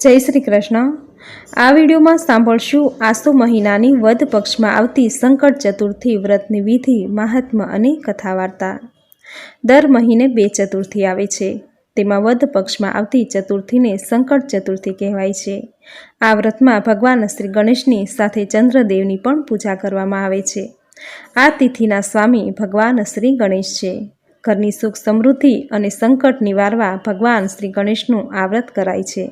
જય શ્રી કૃષ્ણ. આ વિડીયોમાં સાંભળશું આસો મહિનાની વધ પક્ષમાં આવતી સંકટ ચતુર્થી વ્રતની વિધિ મહાત્મ્ય અને કથા વાર્તા દર મહિને બે ચતુર્થી આવે છે. તેમાં વધ પક્ષમાં આવતી ચતુર્થીને સંકટ ચતુર્થી કહેવાય છે. આ વ્રતમાં ભગવાન શ્રી ગણેશની સાથે ચંદ્રદેવની પણ પૂજા કરવામાં આવે છે. આ તિથિના સ્વામી ભગવાન શ્રી ગણેશ છે. ઘરની સુખ સમૃદ્ધિ અને સંકટ નિવારવા ભગવાન શ્રી ગણેશનું આ વ્રત કરાય છે.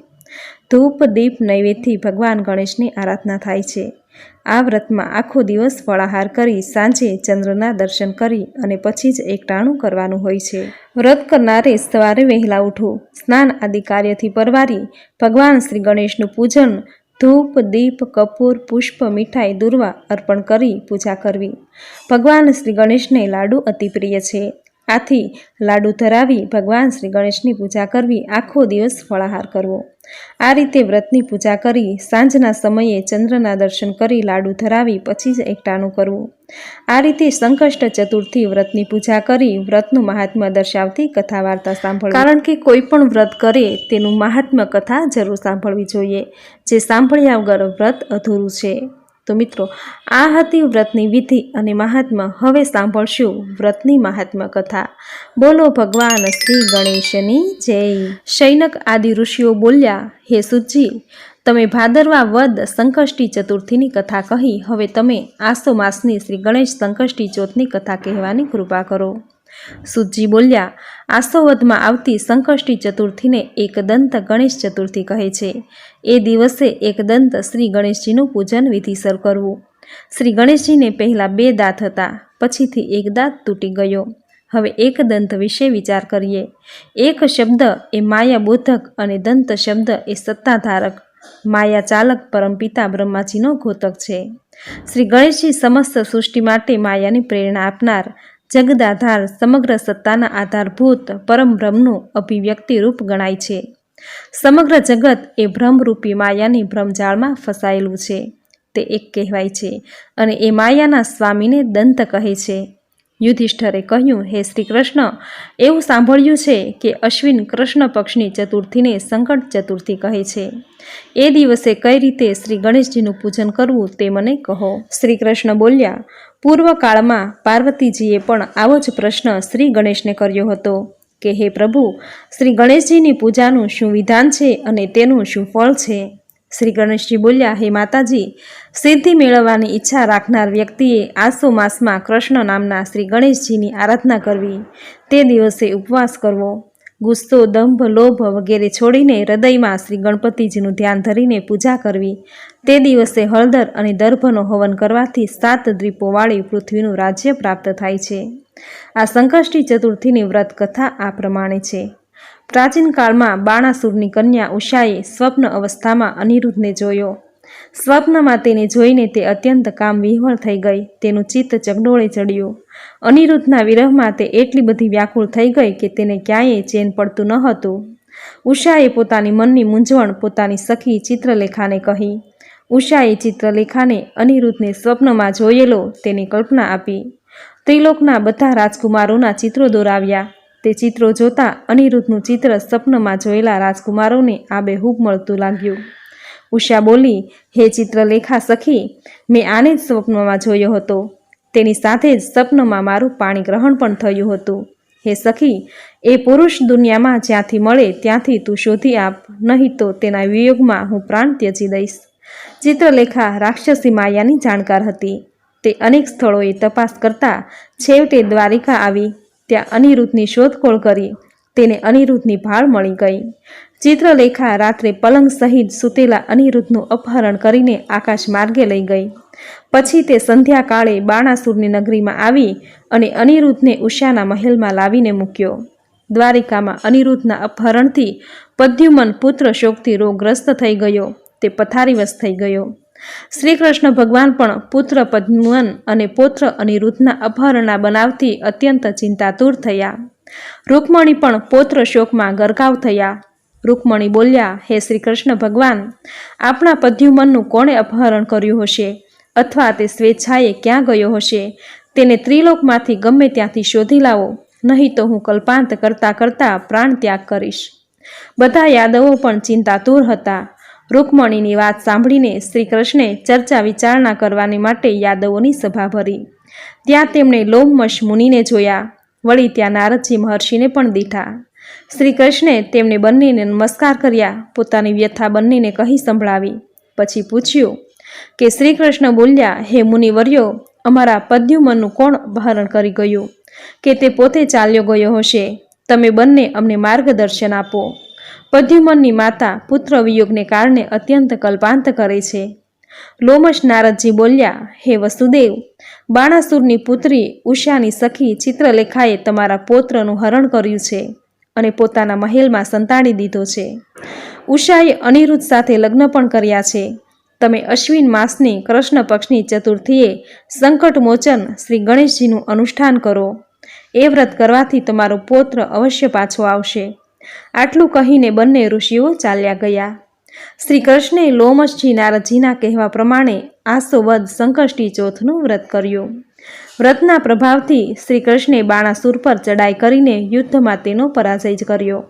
ધૂપ, દીપ નૈવેદ્યથી ભગવાન ગણેશની આરાધના થાય છે. આ વ્રતમાં આખો દિવસ ફળાહાર કરી સાંજે ચંદ્રના દર્શન કરી અને પછી જ એકટાણું કરવાનું હોય છે. વ્રત કરનારે સવારે વહેલા ઉઠવું સ્નાન આદિ કાર્યથી પરવારી, ભગવાન શ્રી ગણેશનું પૂજન, ધૂપ, દીપ, કપૂર, પુષ્પ, મીઠાઈ, દુર્વા અર્પણ કરી પૂજા કરવી. ભગવાન શ્રી ગણેશને લાડુ અતિ પ્રિય છે. આથી લાડુ ધરાવી ભગવાન શ્રી ગણેશની પૂજા કરવી આખો દિવસ ફળાહાર કરવો. આ રીતે વ્રતની પૂજા કરી સાંજના સમયે ચંદ્રના દર્શન કરી લાડુ ધરાવી પછી જ એકટાણું કરવું. આ રીતે સંકષ્ટ ચતુર્થી વ્રતની પૂજા કરી વ્રતનું મહાત્મ્ય દર્શાવતી કથા વાર્તા સાંભળવી. કારણ કે કોઈ પણ વ્રત કરે તેનું મહાત્મ્ય કથા જરૂર સાંભળવી જોઈએ. જે સાંભળ્યા વગર વ્રત અધૂરું છે. તો મિત્રો, આ હતી વ્રતની વિધિ અને મહાત્મા. હવે સાંભળશું વ્રતની મહાત્મા કથા. બોલો ભગવાન શ્રી ગણેશની જય. શૈનક આદિ ઋષિઓ બોલ્યા, હે સુજી તમે ભાદરવા વદ સંકષ્ટી ચતુર્થીની કથા કહી. હવે તમે આસો માસની શ્રી ગણેશ સંકષ્ટી ચોથની કથા કહેવાની કૃપા કરો. સુજી બોલ્યા આસોવદમાં આવતી સંકષ્ટી ચતુર્થીને એકદંત ગણેશ ચતુર્થી કહે છે. એ દિવસે એકદંત શ્રી ગણેશજીનું પૂજન વિધિસર કરવું. શ્રી ગણેશજીને પહેલાં બે દાંત હતા, પછીથી એક દાંત તૂટી ગયો. હવે એક દંત વિશે વિચાર કરીએ. એક શબ્દ એ માયા બોધક અને દંત શબ્દ એ સત્તાધારક. માયા ચાલક પરમપિતા બ્રહ્માજીનો ઘોતક છે. શ્રી ગણેશજી સમસ્ત સૃષ્ટિ માટે માયાની પ્રેરણા આપનાર જગદાધાર સમગ્ર સત્તાના આધારભૂત પરમ બ્રહ્મનું અભિવ્યક્તિ રૂપ ગણાય છે. સમગ્ર જગત એ ભ્રમરૂપી માયાની ભ્રમજાળમાં ફસાયેલું છે. તે એક કહેવાય છે અને એ માયાના સ્વામીને દંત કહે છે. યુધિષ્ઠરે કહ્યું, હે શ્રી કૃષ્ણ એવું સાંભળ્યું છે કે અશ્વિન કૃષ્ણ પક્ષની ચતુર્થીને સંકટ ચતુર્થી કહે છે. એ દિવસે કઈ રીતે શ્રી ગણેશજીનું પૂજન કરવું તે મને કહો. શ્રી કૃષ્ણ બોલ્યા, પૂર્વકાળમાં પાર્વતીજીએ પણ આવો જ પ્રશ્ન શ્રી ગણેશને કર્યો હતો કે, હે પ્રભુ, શ્રી ગણેશજીની પૂજાનું શું વિધાન છે અને તેનું શું ફળ છે? શ્રી ગણેશજી બોલ્યા, હે માતાજી, સિદ્ધિ મેળવવાની ઈચ્છા રાખનાર વ્યક્તિએ આસો માસમાં કૃષ્ણ નામના શ્રી ગણેશજીની આરાધના કરવી. તે દિવસે ઉપવાસ કરવો. ગુસ્સો, દંભ, લોભ વગેરે છોડીને હૃદયમાં શ્રી ગણપતિજીનું ધ્યાન ધરીને પૂજા કરવી. તે દિવસે હળદર અને દર્ભનો હવન કરવાથી સાત દ્વીપોવાળી પૃથ્વીનું રાજ્ય પ્રાપ્ત થાય છે. આ સંકષ્ટી ચતુર્થીની વ્રત કથા આ પ્રમાણે છે. પ્રાચીન કાળમાં બાણાસુરની કન્યા ઉષાએ સ્વપ્ન અવસ્થામાં અનિરુદ્ધને જોયો. સ્વપ્નમાં તેને જોઈને તે અત્યંત કામ વિહવળ થઈ ગઈ. તેનું ચિત્ત ચગડોળે ચડ્યું. અનિરુદ્ધના વિરહમાં તે એટલી બધી વ્યાકુળ થઈ ગઈ કે તેને ક્યાંય ચેન પડતું ન હતું. ઉષાએ પોતાની મનની મૂંઝવણ પોતાની સખી ચિત્રલેખાને કહી. ઉષાએ ચિત્રલેખાને અનિરુદ્ધને સ્વપ્નમાં જોયેલો તેની કલ્પના આપી. ત્રિલોકના બધા રાજકુમારોના ચિત્રો દોરાવ્યા. તે ચિત્રો જોતા અનિરુદ્ધનું ચિત્ર સ્વપ્નમાં જોયેલા રાજકુમારોને આબેહૂબ મળતું લાગ્યું. ઉષા બોલી, હે ચિત્રલેખા સખી, મેં આને જ સ્વપ્નમાં જોયો હતો. તેની સાથે જ સ્વપ્નમાં મારું પાણી ગ્રહણ પણ થયું હતું. હે સખી, એ પુરુષ દુનિયામાં જ્યાંથી મળે ત્યાંથી તું શોધી આપ, નહીં તો તેના વિયોગમાં હું પ્રાણ ત્યજી દઈશ. ચિત્રલેખા રાક્ષસી માયાની જાણકાર હતી. તે અનેક સ્થળોએ તપાસ કરતા છેવટે દ્વારિકા આવી ત્યાં અનિરુદ્ધની શોધખોળ કરી. તેને અનિરુદ્ધની ભાળ મળી ગઈ. ચિત્રલેખા રાત્રે પલંગ સહિત સૂતેલા અનિરુદ્ધનું અપહરણ કરીને આકાશ માર્ગે લઈ ગઈ. પછી તે સંધ્યાકાળે બાણાસુરની નગરીમાં આવી અને અનિરુદ્ધને ઉષાના મહેલમાં લાવીને મૂક્યો. દ્વારિકામાં અનિરુદ્ધના અપહરણથી પદ્યુમન પુત્ર શોકથી રોગગ્રસ્ત થઈ ગયો. તે પથારીવશ થઈ ગયો. શ્રી કૃષ્ણ ભગવાન પણ પુત્ર પદ્મન અને પુત્ર અનિરુદ્ધના અપહરણના બનાવથી અત્યંત ચિંતાતુર થયા. રૂકમણી પણ પૌત્ર શોકમાં ગરકાવ થયા. રૂકમણી બોલ્યા, હે શ્રી કૃષ્ણ ભગવાન, આપણા પદ્યુમનનું કોણે અપહરણ કર્યું હશે? અથવા તે સ્વેચ્છાએ ક્યાં ગયો હશે? તેને ત્રિલોકમાંથી ગમે ત્યાંથી શોધી લાવો, નહીં તો હું કલ્પાંત કરતાં કરતાં પ્રાણ ત્યાગ કરીશ. બધા યાદવો પણ ચિંતાતુર હતા. રૂકમણીની વાત સાંભળીને શ્રી કૃષ્ણે ચર્ચા વિચારણા કરવાની માટે યાદવોની સભા ભરી. ત્યાં તેમણે લોમમશ મુનિને જોયા. વળી ત્યાં નારદજી મહર્ષિને પણ દીઠા. શ્રી કૃષ્ણે તેમને બંનેને નમસ્કાર કર્યા, પોતાની વ્યથા બંનેને કહી સંભળાવી. પછી પૂછ્યું કે શ્રી કૃષ્ણ બોલ્યા, હે મુનિવર્યો, અમારા પદ્યુમનનું કોણ અપહરણ કરી ગયું? કે તે પોતે ચાલ્યો ગયો હશે? તમે બંને અમને માર્ગદર્શન આપો. પદ્યુમનની માતા પુત્ર વિયોગને કારણે અત્યંત કલ્પાંત કરે છે. લોમશ નારદજી બોલ્યા, હે વસુદેવ, બાણાસુરની પુત્રી ઉષાની સખી ચિત્રલેખાએ તમારા પૌત્રનું હરણ કર્યું છે અને પોતાના મહેલમાં સંતાડી દીધો છે. ઉષાએ અનિરુદ્ધ સાથે લગ્ન પણ કર્યા છે. તમે અશ્વિન માસની કૃષ્ણ પક્ષની ચતુર્થીએ સંકટમોચન શ્રી ગણેશજીનું અનુષ્ઠાન કરો. એ વ્રત કરવાથી તમારો પૌત્ર અવશ્ય પાછો આવશે. આટલું કહીને બંને ઋષિઓ ચાલ્યા ગયા. શ્રી કૃષ્ણે લોમશજી નારદજીના કહેવા પ્રમાણે આસો વદ સંકષ્ટી ચોથનું વ્રત કર્યું. વ્રતના પ્રભાવથી શ્રી કૃષ્ણે બાણાસુર પર ચડાઈ કરીને યુદ્ધમાં તેનો પરાજય જ કર્યો.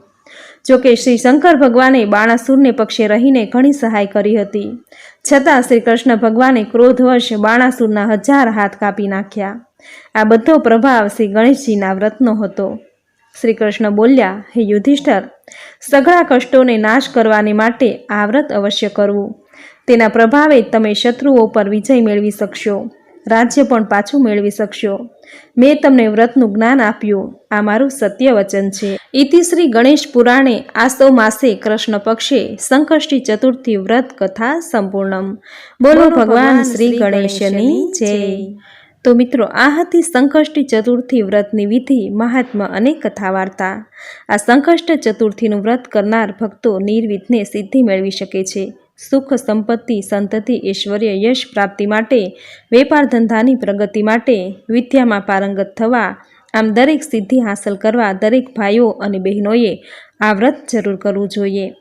જોકે શ્રી શંકર ભગવાને બાણાસુરને પક્ષે રહીને ઘણી સહાય કરી હતી. છતાં શ્રી કૃષ્ણ ભગવાને ક્રોધવશ બાણાસુરના હજાર હાથ કાપી નાખ્યા. આ બધો પ્રભાવ શ્રી ગણેશજીના વ્રતનો હતો. શ્રી કૃષ્ણ બોલ્યા, હે યુધિષ્ઠર, સઘળા કષ્ટોને નાશ કરવાને માટે આ વ્રત અવશ્ય કરવું. તેના પ્રભાવે તમે શત્રુઓ પર વિજય મેળવી શકશો, રાજ્ય પણ પાછું મેળવી શકશો. મેં તમને વ્રતનું જ્ઞાન આપ્યું. આ મારું સત્ય વચન છે. ઇતિ શ્રી ગણેશ પુરાણે આસો માસે કૃષ્ણ પક્ષે સંકષ્ટી ચતુર્થી વ્રત કથા સંપૂર્ણમ. બોલો ભગવાન શ્રી ગણેશની જય. તો મિત્રો, આ હતી સંકષ્ટી ચતુર્થી વ્રતની વિધિ, મહાત્મા અને કથા વાર્તા આ સંકષ્ટ ચતુર્થીનું વ્રત કરનાર ભક્તો નિર્વિઘ્ને સિદ્ધિ મેળવી શકે છે. સુખ સંપત્તિ સંતતિ ઐશ્વર્ય યશ પ્રાપ્તિ માટે, વેપાર ધંધાની પ્રગતિ માટે, વિદ્યામાં પારંગત થવા, આમ દરેક સિદ્ધિ હાંસલ કરવા દરેક ભાઈઓ અને બહેનોએ આ વ્રત જરૂર કરવું જોઈએ.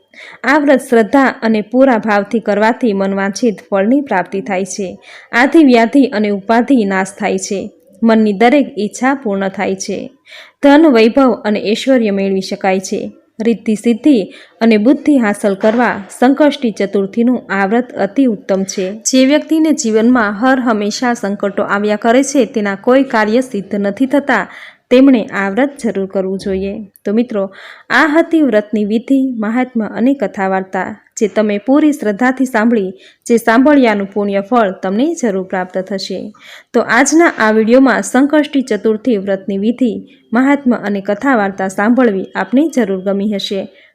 આ વ્રત શ્રદ્ધા અને પૂરા ભાવથી કરવાથી મનવાંછિત ફળની પ્રાપ્તિ થાય છે. આથી વ્યાધિ અને ઉપાધિ નાશ થાય છે. મનની દરેક ઈચ્છા પૂર્ણ થાય છે. ધન, વૈભવ અને ઐશ્વર્ય મેળવી શકાય છે. રિદ્ધિ, સિદ્ધિ અને બુદ્ધિ હાંસલ કરવા સંકષ્ટી ચતુર્થીનું આ વ્રત અતિ ઉત્તમ છે. જે વ્યક્તિને જીવનમાં હર હંમેશા સંકટો આવ્યા કરે છે, તેના કોઈ કાર્ય સિદ્ધ નથી થતા. તેમણે આ વ્રત જરૂર કરવું જોઈએ. તો મિત્રો, આ હતી વ્રતની વિધિ, મહાત્મા અને કથા વાર્તા જે તમે પૂરી શ્રદ્ધાથી સાંભળી, જે સાંભળ્યાનું પુણ્ય ફળ તમને જરૂર પ્રાપ્ત થશે. તો આજના આ વિડીયોમાં સંકષ્ટી ચતુર્થી વ્રતની વિધિ, મહાત્મા અને કથા વાર્તા સાંભળવી આપને જરૂર ગમી હશે.